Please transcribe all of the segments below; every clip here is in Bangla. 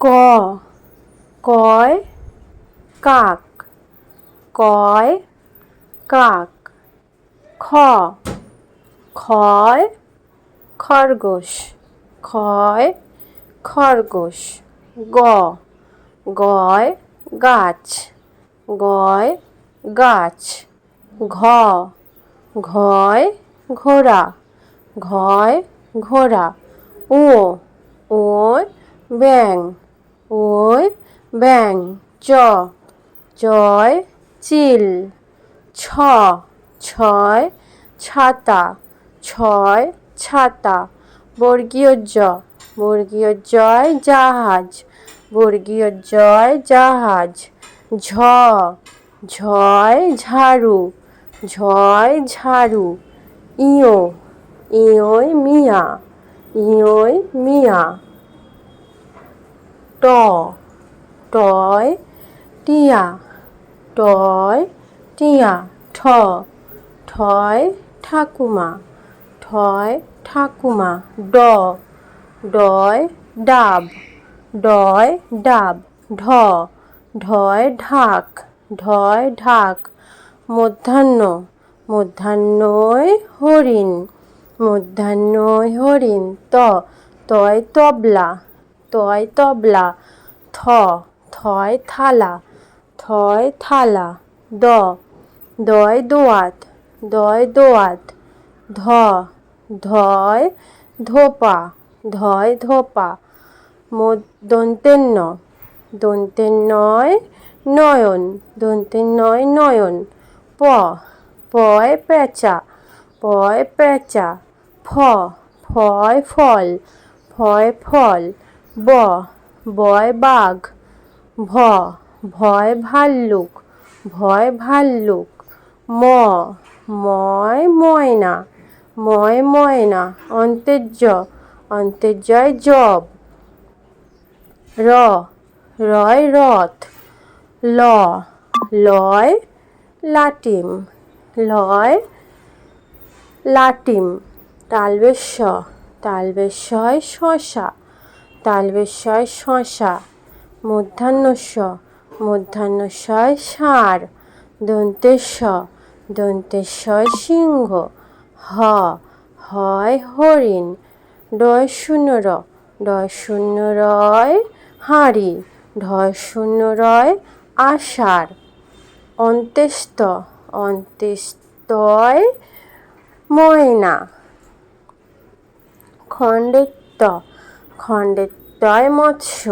ক, কয়, কাক কয়, কাক, খ, খয়, খরগোশ খয়, খরগোশ, গ, গয়, গাছ গয়, গাছ, ঘ, ঘয়, ঘোড়া ঘয়, ঘোড়া, ও ওয় ব্যাং ওয় ব্যাং চ। চয় চিল। ছ, ছয়, ছাতা। ছয়, ছাতা। বর্গীয় জ। বর্গীয় জয়, জাহাজ। বর্গীয় জয়, জাহাজ। ঝ, ঝয়, ঝাড়ু। ঝয়, ঝাড়ু। ইয়ো ইয়োয় মিয়া। ইয়োয় মিয়া। ট, টয়, টিয়া টয়, টিয়া, ঠ, ঠয়, ঠাকুমা ঠয়, ঠাকুমা, ড, ডয়, ডাব ডয়, ডাব, ঢ, ঢয়, ঢাক ঢয়, ঢাক, মধ্যাহ্ন, মধ্যাহ্নয়, হরিণ মধ্যাহ্নয়, হরিণ, ত, তয়, তবলা তয় তবলা, থ থয় থালা থয় থালা, দ, দয় দোয়াত দয় দোয়াত, ধ, ধয় ধোপা ধয় ধোপা দন্তেন্ন দন্তেন্নয় নয়ন দন্তেন্নয় নয়ন, প, পয় পেঁচা পয় পেঁচা, ফ, ফয় ফল ফয় ফল ব, বয় বাঘ, ভ, ভয় ভাল্লুক ভয় ভাল্লুক, ম, ময় ময়না ময় ময়না, অন্তেজ্য অন্তেজ্জয় জব, র, রয় রথ, ল, লয় লাটিম লয় লাটিম, তালবেশ্য তালবেশ্বয় শশা। তালবেশ্বয় শশা মধ্যাহ্নস্য মধ্যাহ্নস্বয় ষাঁড় দন্তেশ্ব দন্তেশ্বয় সিংহ, হ, হয় হরিণ ডয় শূন্য র ডয় শূন্য রয় হাঁড়ি ঢয় শূন্য রয় আষাঢ় অন্ত্যেষ্ট অন্ত্যেষ্টয় ময়না খণ্ডেত্ব খণ্ডেত্বয় মৎস্য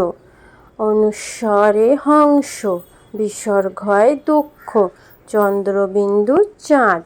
অনুস্বরে হংস বিসর্গয় দুঃখ চন্দ্রবিন্দু চাঁদ।